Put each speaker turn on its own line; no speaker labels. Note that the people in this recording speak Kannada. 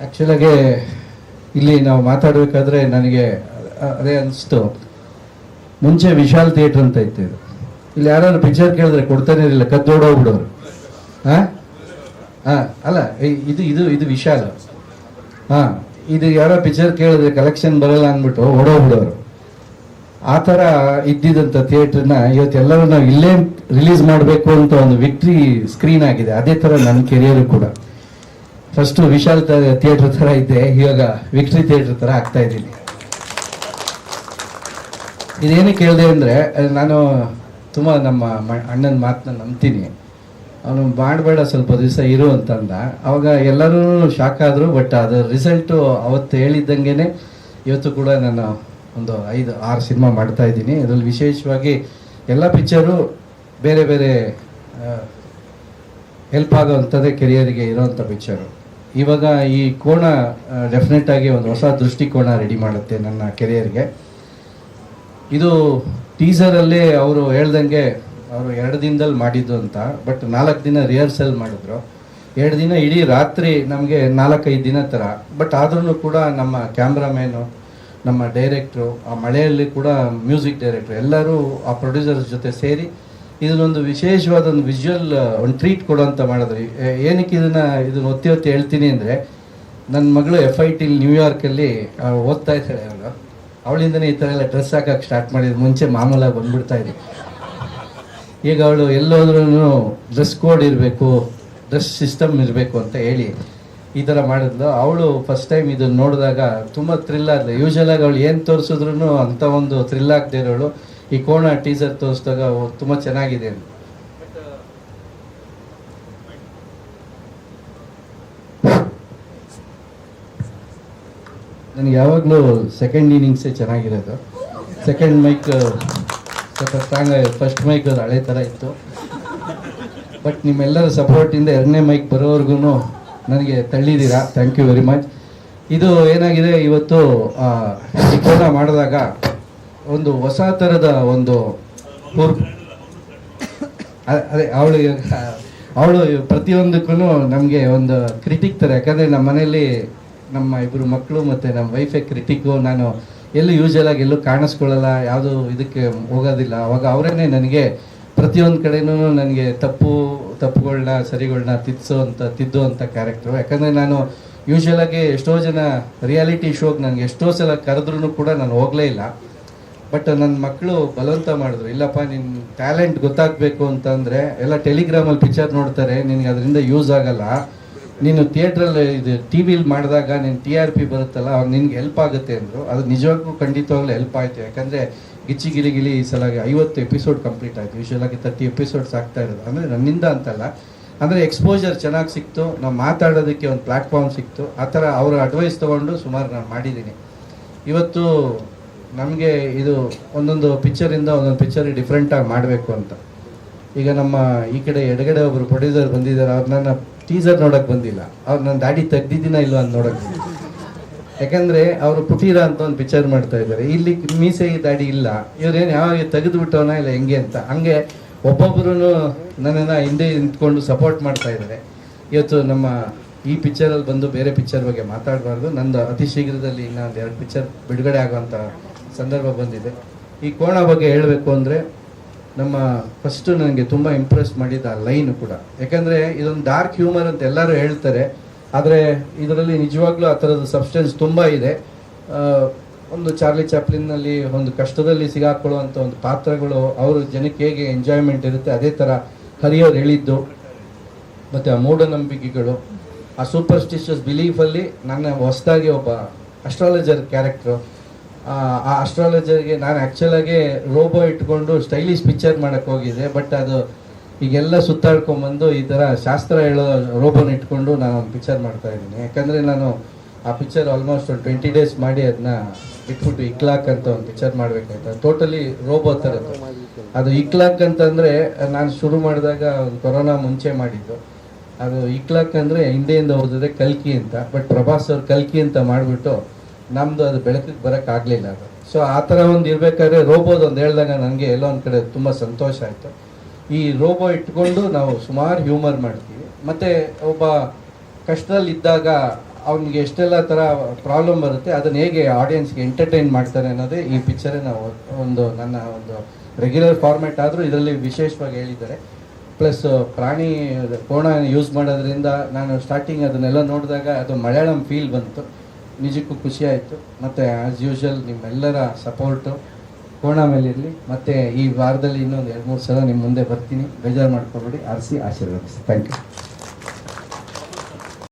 ಆ್ಯಕ್ಚುಲಾಗೆ ಇಲ್ಲಿ ನಾವು ಮಾತಾಡಬೇಕಾದ್ರೆ ನನಗೆ ಅದೇ ಅನಿಸ್ತು. ಮುಂಚೆ ವಿಶಾಲ್ ಥಿಯೇಟ್ರ್ ಅಂತ ಇತ್ತು ಇದು. ಇಲ್ಲಿ ಯಾರಾದ್ರು ಪಿಕ್ಚರ್ ಕೇಳಿದ್ರೆ ಕೊಡ್ತಾನೆ ಇರಲಿಲ್ಲ ಕದ್ದೋಡೋಗ್ಬಿಡೋರು ಹಾಂ? ಹಾಂ, ಅಲ್ಲ ಇದು ಇದು ಇದು ವಿಶಾಲ. ಹಾಂ, ಇದು ಯಾರೋ ಪಿಕ್ಚರ್ ಕೇಳಿದ್ರೆ ಕಲೆಕ್ಷನ್ ಬರಲ್ಲ ಅಂದ್ಬಿಟ್ಟು ಓಡೋಗ್ಬಿಡೋರು. ಆ ಥರ ಇದ್ದಿದ್ದಂಥ ಥಿಯೇಟ್ರನ್ನ ಇವತ್ತೆಲ್ಲರೂ ನಾವು ಇಲ್ಲೇ ರಿಲೀಸ್ ಮಾಡಬೇಕು ಅಂತ ಒಂದು ವಿಕ್ಟ್ರಿ ಸ್ಕ್ರೀನ್ ಆಗಿದೆ. ಅದೇ ಥರ ನನ್ನ ಕೆರಿಯರು ಕೂಡ. ಫಸ್ಟು ವಿಶಾಲ್ ಥಿಯೇಟ್ರ್ ಥರ ಇದ್ದೆ ಇವಾಗ ವಿಕ್ಟ್ರಿ ಥಿಯೇಟ್ರ್ ಥರ ಆಗ್ತಾ ಇದ್ದೀನಿ. ಇದೇನು ಕೇಳಿದೆ ಅಂದರೆ, ನಾನು ತುಂಬ ನಮ್ಮ ಅಣ್ಣನ ಮಾತನ್ನ ನಂಬ್ತೀನಿ. ಅವನು ಮಾಡಬೇಡ ಸ್ವಲ್ಪ ದಿವಸ ಇರು ಅಂತಂದ. ಅವಾಗ ಎಲ್ಲರೂ ಶಾಕ್ ಆದರು ಬಟ್ ಅದರ ರಿಸಲ್ಟ್ ಅವತ್ತು ಹೇಳಿದ್ದಂಗೆ ಇವತ್ತು ಕೂಡ ನಾನು ಒಂದು ಐದು, ಆರು ಸಿನಿಮಾ ಮಾಡ್ತಾ ಇದ್ದೀನಿ. ಅದರಲ್ಲಿ ವಿಶೇಷವಾಗಿ ಎಲ್ಲ ಪಿಕ್ಚರು ಬೇರೆ ಬೇರೆ ಹೆಲ್ಪ್ ಆಗೋವಂಥದ್ದೇ ಕೆರಿಯರಿಗೆ ಇರೋವಂಥ ಪಿಕ್ಚರು ಇವಾಗ ಈ ಕೋಣ ಡೆಫಿನೆಟ್ ಆಗಿ ಒಂದು ಹೊಸ ದೃಷ್ಟಿಕೋನ ರೆಡಿ ಮಾಡುತ್ತೆ ನನ್ನ ಕೆರಿಯರ್ಗೆ. ಇದು ಟೀಸರಲ್ಲಿ ಅವರು ಹೇಳ್ದಂಗೆ ಅವರು ಎರಡು ದಿನದಲ್ಲಿ ಮಾಡಿದ್ದು ಅಂತ ಬಟ್ ನಾಲ್ಕು ದಿನ ರಿಹರ್ಸಲ್ ಮಾಡಿದ್ರು. ಎರಡು ದಿನ ಇಡೀ ರಾತ್ರಿ ನಮಗೆ ನಾಲ್ಕೈದು ದಿನ ಥರ ಬಟ್ ಆದ್ರೂ ಕೂಡ ನಮ್ಮ ಕ್ಯಾಮ್ರಾಮ್ಯಾನು ನಮ್ಮ ಡೈರೆಕ್ಟ್ರು ಆ ಮಳೆಯಲ್ಲಿ ಕೂಡ ಮ್ಯೂಸಿಕ್ ಡೈರೆಕ್ಟ್ರು ಎಲ್ಲರೂ ಆ ಪ್ರೊಡ್ಯೂಸರ್ಸ್ ಜೊತೆ ಸೇರಿ ಇದನ್ನೊಂದು ವಿಶೇಷವಾದ ಒಂದು ವಿಜುವಲ್ ಒಂದು ಟ್ರೀಟ್ ಕೊಡುವಂತ ಮಾಡಿದ್ರಿ. ಏನಕ್ಕೆ ಇದನ್ನ ಇದನ್ನ ಒತ್ತಿ ಒತ್ತಿ ಹೇಳ್ತೀನಿ ಅಂದರೆ ನನ್ನ ಮಗಳು ಎಫ್ ಐ ಟಿಲ್ ನ್ಯೂಯಾರ್ಕಲ್ಲಿ ಓದ್ತಾ ಇದ್ದಾಳೆ ಅವಳು. ಅವಳಿಂದನೇ ಈ ಥರ ಎಲ್ಲ ಡ್ರೆಸ್ ಹಾಕಕ್ಕೆ ಸ್ಟಾರ್ಟ್ ಮಾಡಿದ. ಮುಂಚೆ ಮಾಮೂಲಾಗಿ ಬಂದ್ಬಿಡ್ತಾ ಇದ್ದೆ ಈಗ ಅವಳು ಎಲ್ಲೋದ್ರೂ ಡ್ರೆಸ್ ಕೋಡ್ ಇರಬೇಕು ಡ್ರೆಸ್ ಸಿಸ್ಟಮ್ ಇರಬೇಕು ಅಂತ ಹೇಳಿ ಈ ಥರ ಮಾಡಿದ್ಲು. ಅವಳು ಫಸ್ಟ್ ಟೈಮ್ ಇದನ್ನು ನೋಡಿದಾಗ ತುಂಬ ಥ್ರಿಲ್ ಆದ್ಲು ಯೂಶಲಾಗಿ ಅವಳು ಏನು ತೋರಿಸಿದ್ರು ಅಂಥ ಒಂದು ಥ್ರಿಲ್ ಆಗದೆ ಇರೋಳು. ಈ ಕೋಣ ಟೀಸರ್ ತೋರಿಸಿದಾಗ ತುಂಬ ಚೆನ್ನಾಗಿದೆ ನನಗೆ ಯಾವಾಗಲೂ ಸೆಕೆಂಡ್ ಇನಿಂಗ್ಸೇ ಚೆನ್ನಾಗಿರೋದು. ಸೆಕೆಂಡ್ ಮೈಕ್ ಸ್ವಲ್ಪ ಸ್ಟ್ರಾಂಗ್ ಫಸ್ಟ್ ಮೈಕ್ ಅದು ಹಳೆ ಥರ ಇತ್ತು. ಬಟ್ ನಿಮ್ಮೆಲ್ಲರ ಸಪೋರ್ಟಿಂದ ಎರಡನೇ ಮೈಕ್ ಬರೋವರೆಗೂ ನನಗೆ ತಳ್ಳಿದ್ದೀರಾ? ಥ್ಯಾಂಕ್ ಯು ವೆರಿ ಮಚ್ ಇದು ಏನಾಗಿದೆ? ಇವತ್ತು ಈ ಮಾಡಿದಾಗ ಒಂದು ಹೊಸ ಥರದ ಒಂದು ಅದೇ, ಅವಳು ಅವಳು ಪ್ರತಿಯೊಂದಕ್ಕೂ ನಮಗೆ ಒಂದು ಕ್ರಿಟಿಕ್ ಥರ ಯಾಕಂದರೆ ನಮ್ಮ ಮನೇಲಿ ನಮ್ಮ ಇಬ್ಬರು ಮಕ್ಕಳು ಮತ್ತು ನಮ್ಮ ವೈಫೇ ಕ್ರಿಟಿಕ್ಕು ನಾನು ಎಲ್ಲೂ ಯೂಶಲ್ ಆಗಿ ಎಲ್ಲೂ ಕಾಣಿಸ್ಕೊಳ್ಳಲ್ಲ, ಯಾವುದು ಇದಕ್ಕೆ ಹೋಗೋದಿಲ್ಲ. ಅವಾಗ ಅವರೇ ನನಗೆ ಪ್ರತಿಯೊಂದು ಕಡೆನೂ ನನಗೆ ತಪ್ಪು ತಪ್ಪುಗಳನ್ನ ಸರಿಗಳನ್ನ ತಿದ್ಸೋ ಅಂತ, ತಿದ್ದು ಅಂತ ಕ್ಯಾರೆಕ್ಟ್ರು ಯಾಕಂದರೆ ನಾನು ಯೂಶಲ್ ಆಗಿ ಎಷ್ಟೋ ಜನ ರಿಯಾಲಿಟಿ ಶೋಗೆ ನನಗೆ ಎಷ್ಟೋ ಸಲ ಕರೆದ್ರೂ ಕೂಡ ನಾನು ಹೋಗಲೇ ಇಲ್ಲ. ಬಟ್ ನನ್ನ ಮಕ್ಕಳು ಬಲವಂತ ಮಾಡಿದ್ರು. ಇಲ್ಲಪ್ಪ ನಿನ್ನ ಟ್ಯಾಲೆಂಟ್ ಗೊತ್ತಾಗಬೇಕು ಅಂತಂದರೆ ಎಲ್ಲ ಟೆಲಿಗ್ರಾಮಲ್ಲಿ ಪಿಕ್ಚರ್ ನೋಡ್ತಾರೆ, ನಿನಗೆ ಅದರಿಂದ ಯೂಸ್ ಆಗಲ್ಲ. ನೀನು ಥಿಯೇಟ್ರಲ್ಲಿ ಇದು ಟಿ ವಿಲಿ ಮಾಡಿದಾಗ ನಿನ್ನ ಟಿ ಆರ್ ಪಿ ಬರುತ್ತಲ್ಲ ಅವಾಗ ನಿನಗೆ ಹೆಲ್ಪ್ ಆಗುತ್ತೆ ಅಂದರು. ಅದು ನಿಜವಾಗ್ಲೂ ಖಂಡಿತವಾಗ್ಲೂ ಹೆಲ್ಪ್ ಆಯಿತು. ಯಾಕಂದರೆ ಗಿಚ್ಚಿ ಗಿಲಿ ಈ ಸಲ ಐವತ್ತು ಎಪಿಸೋಡ್ ಕಂಪ್ಲೀಟ್ ಆಯಿತು. ಯೂಶಲ್ ಆಗಿ ತರ್ಟಿ ಎಪಿಸೋಡ್ಸ್ ಆಗ್ತಾ ಇರೋದು. ಅಂದರೆ ನನ್ನಿಂದ ಅಂತಲ್ಲ. ಅಂದರೆ ಎಕ್ಸ್ಪೋಜರ್ ಚೆನ್ನಾಗಿ ಸಿಕ್ತು. ನಾವು ಮಾತಾಡೋದಕ್ಕೆ ಒಂದು ಪ್ಲ್ಯಾಟ್ಫಾರ್ಮ್ ಸಿಕ್ತು. ಆ ಥರ ಅವರ ಅಡ್ವೈಸ್ ತೊಗೊಂಡು ಸುಮಾರು ನಾನು ಮಾಡಿದ್ದೀನಿ. ಇವತ್ತು ನಮಗೆ ಇದು ಒಂದೊಂದು ಪಿಕ್ಚರಿಂದ ಒಂದೊಂದು ಪಿಕ್ಚರ್ ಡಿಫ್ರೆಂಟಾಗಿ ಮಾಡಬೇಕು ಅಂತ. ಈಗ ನಮ್ಮ ಈ ಕಡೆ ಎಡಗಡೆ ಒಬ್ಬರು ಪ್ರೊಡ್ಯೂಸರ್ ಬಂದಿದ್ದಾರೆ, ಅವ್ರು ನನ್ನ ಟೀಸರ್ ನೋಡೋಕೆ ಬಂದಿಲ್ಲ. ಅವ್ರು ನನ್ನ ದಾಡಿ ತೆಗ್ದಿದ್ದೀನ ಇಲ್ಲ ಅಂತ ನೋಡೋಕೆ ಯಾಕಂದರೆ ಅವರು ಪುಟೀರ ಅಂತ ಒಂದು ಪಿಕ್ಚರ್ ಮಾಡ್ತಾ ಇದ್ದಾರೆ. ಇಲ್ಲಿ ಮೀಸೆ ದಾಡಿ ಇಲ್ಲ. ಇವ್ರೇನು ಯಾವಾಗ ತೆಗೆದು ಬಿಟ್ಟವನ ಇಲ್ಲ, ಹೆಂಗೆ ಅಂತ. ಹಂಗೆ ಒಬ್ಬೊಬ್ಬರೂ ನನ್ನನ್ನು ಹಿಂದೆ ನಿಂತ್ಕೊಂಡು ಸಪೋರ್ಟ್ ಮಾಡ್ತಾ ಇದ್ದಾರೆ. ಇವತ್ತು ನಮ್ಮ ಈ ಪಿಕ್ಚರಲ್ಲಿ ಬಂದು ಬೇರೆ ಪಿಕ್ಚರ್ ಬಗ್ಗೆ ಮಾತಾಡಬಾರ್ದು. ನಂದು ಅತಿ ಶೀಘ್ರದಲ್ಲಿ ಇನ್ನೊಂದು ಎರಡು ಪಿಕ್ಚರ್ ಬಿಡುಗಡೆ ಆಗುವಂಥ ಸಂದರ್ಭ ಬಂದಿದೆ. ಈ ಕೋಣ ಬಗ್ಗೆ ಹೇಳಬೇಕು ಅಂದರೆ ನಮ್ಮ ಫಸ್ಟು ನನಗೆ ತುಂಬ ಇಂಪ್ರೆಸ್ ಮಾಡಿದ ಆ ಲೈನು ಕೂಡ. ಯಾಕಂದರೆ ಇದೊಂದು ಡಾರ್ಕ್ ಹ್ಯೂಮರ್ ಅಂತ ಎಲ್ಲರೂ ಹೇಳ್ತಾರೆ. ಆದರೆ ಇದರಲ್ಲಿ ನಿಜವಾಗ್ಲೂ ಆ ಥರದ ಸಬ್ಸ್ಟೆನ್ಸ್ ತುಂಬ ಇದೆ. ಒಂದು ಚಾರ್ಲಿ ಚಾಪ್ಲಿನ್ನಲ್ಲಿ ಒಂದು ಕಷ್ಟದಲ್ಲಿ ಸಿಗಾಕೊಳ್ಳುವಂಥ ಒಂದು ಪಾತ್ರಗಳು, ಅವರು ಜನಕ್ಕೆ ಹೇಗೆ ಎಂಜಾಯ್ಮೆಂಟ್ ಇರುತ್ತೆ, ಅದೇ ಥರ ಹರಿಯೋರು ಹೇಳಿದ್ದು, ಮತ್ತು ಆ ಮೂಢನಂಬಿಕೆಗಳು, ಆ ಸೂಪರ್ಸ್ಟಿಷಿಯಸ್ ಬಿಲೀಫಲ್ಲಿ ನನ್ನ ಹೊಸದಾಗಿ ಒಬ್ಬ ಅಸ್ಟ್ರಾಲಜರ್ ಕ್ಯಾರೆಕ್ಟ್ರು ಆ ಅಸ್ಟ್ರಾಲಜರ್ಗೆ ನಾನು ಆ್ಯಕ್ಚುಲಾಗಿ ರೋಬೋ ಇಟ್ಕೊಂಡು ಸ್ಟೈಲಿಶ್ ಪಿಕ್ಚರ್ ಮಾಡೋಕ್ಕೆ ಹೋಗಿದ್ದೆ ಬಟ್ ಅದು ಈಗೆಲ್ಲ ಸುತ್ತಾಡ್ಕೊಂಬಂದು ಈ ಥರ ಶಾಸ್ತ್ರ ಹೇಳೋ ರೋಬೋನ ಇಟ್ಕೊಂಡು ನಾನು ಒಂದು ಪಿಕ್ಚರ್ ಮಾಡ್ತಾ ಇದ್ದೀನಿ. ಯಾಕಂದರೆ ನಾನು ಆ ಪಿಕ್ಚರ್ ಆಲ್ಮೋಸ್ಟ್ ಒಂದು ಟ್ವೆಂಟಿ ಡೇಸ್ ಮಾಡಿ ಅದನ್ನ ಇಟ್ಬಿಟ್ಟು ಇಕ್ಲಾಕ್ ಅಂತ ಒಂದು ಪಿಕ್ಚರ್ ಮಾಡಬೇಕಾಯ್ತು. ಟೋಟಲಿ ರೋಬೋ ಥರದ್ದು ಅದು. ಇಕ್ಲಾಕ್ ಅಂತಂದರೆ ನಾನು ಶುರು ಮಾಡಿದಾಗ ಒಂದು ಕೊರೋನಾ ಮುಂಚೆ ಮಾಡಿದ್ದು. ಅದು ಇಕ್ಲಾಕ್ ಅಂದರೆ ಹಿಂದೆಯಿಂದ ಓದಿದ್ರೆ ಕಲ್ಕಿ ಅಂತ ಬಟ್ ಪ್ರಭಾಸ್ ಅವ್ರು ಕಲ್ಕಿ ಅಂತ ಮಾಡಿಬಿಟ್ಟು ನಮ್ಮದು ಅದು ಬೆಳಕಿಗೆ ಬರೋಕ್ಕಾಗಲಿಲ್ಲ ಅದು. ಸೊ ಆ ಥರ ಒಂದು ಇರಬೇಕಾದ್ರೆ ರೋಬೋದು ಒಂದು ಹೇಳಿದಾಗ ನನಗೆ ಎಲ್ಲೋ ಒಂದು ಕಡೆ ತುಂಬ ಸಂತೋಷ ಆಯಿತು. ಈ ರೋಬೋ ಇಟ್ಕೊಂಡು ನಾವು ಸುಮಾರು ಹ್ಯೂಮರ್ ಮಾಡ್ತೀವಿ. ಮತ್ತು ಒಬ್ಬ ಕಷ್ಟದಲ್ಲಿದ್ದಾಗ ಅವನಿಗೆ ಎಷ್ಟೆಲ್ಲ ಥರ ಪ್ರಾಬ್ಲಮ್ ಬರುತ್ತೆ, ಅದನ್ನ ಹೇಗೆ ಆಡಿಯನ್ಸ್ಗೆ ಎಂಟರ್ಟೈನ್ ಮಾಡ್ತಾರೆ ಅನ್ನೋದೇ ಈ ಪಿಕ್ಚರಿನ ಒಂದು ನನ್ನ ಒಂದು ರೆಗ್ಯುಲರ್ ಫಾರ್ಮ್ಯಾಟ್ ಆದರೂ ಇದರಲ್ಲಿ ವಿಶೇಷವಾಗಿ ಹೇಳಿದ್ದಾರೆ. ಪ್ಲಸ್ ಪ್ರಾಣಿ ಕೋಣ ಯೂಸ್ ಮಾಡೋದ್ರಿಂದ ನಾನು ಸ್ಟಾರ್ಟಿಂಗ್ ಅದನ್ನೆಲ್ಲ ನೋಡಿದಾಗ ಅದು ಮಲಯಾಳಂ ಫೀಲ್ ಬಂತು. ನಿಜಕ್ಕೂ ಖುಷಿ ಆಯಿತು ಮತ್ತು ಆ್ಯಸ್ ಯೂಶ್ವಲ್ ನಿಮ್ಮೆಲ್ಲರ ಸಪೋರ್ಟು ಕೋಣ ಮೇಲಿರಲಿ ಮತ್ತು ಈ ವಾರದಲ್ಲಿ ಇನ್ನೊಂದು ಎರಡು ಮೂರು ಸಲ ನಿಮ್ಮ ಮುಂದೆ ಬರ್ತೀನಿ. ಬೇಜಾರು ಮಾಡ್ಕೊಬೇಡಿ. ಆರಿಸಿ ಆಶೀರ್ವದಿಸಿ. Thank you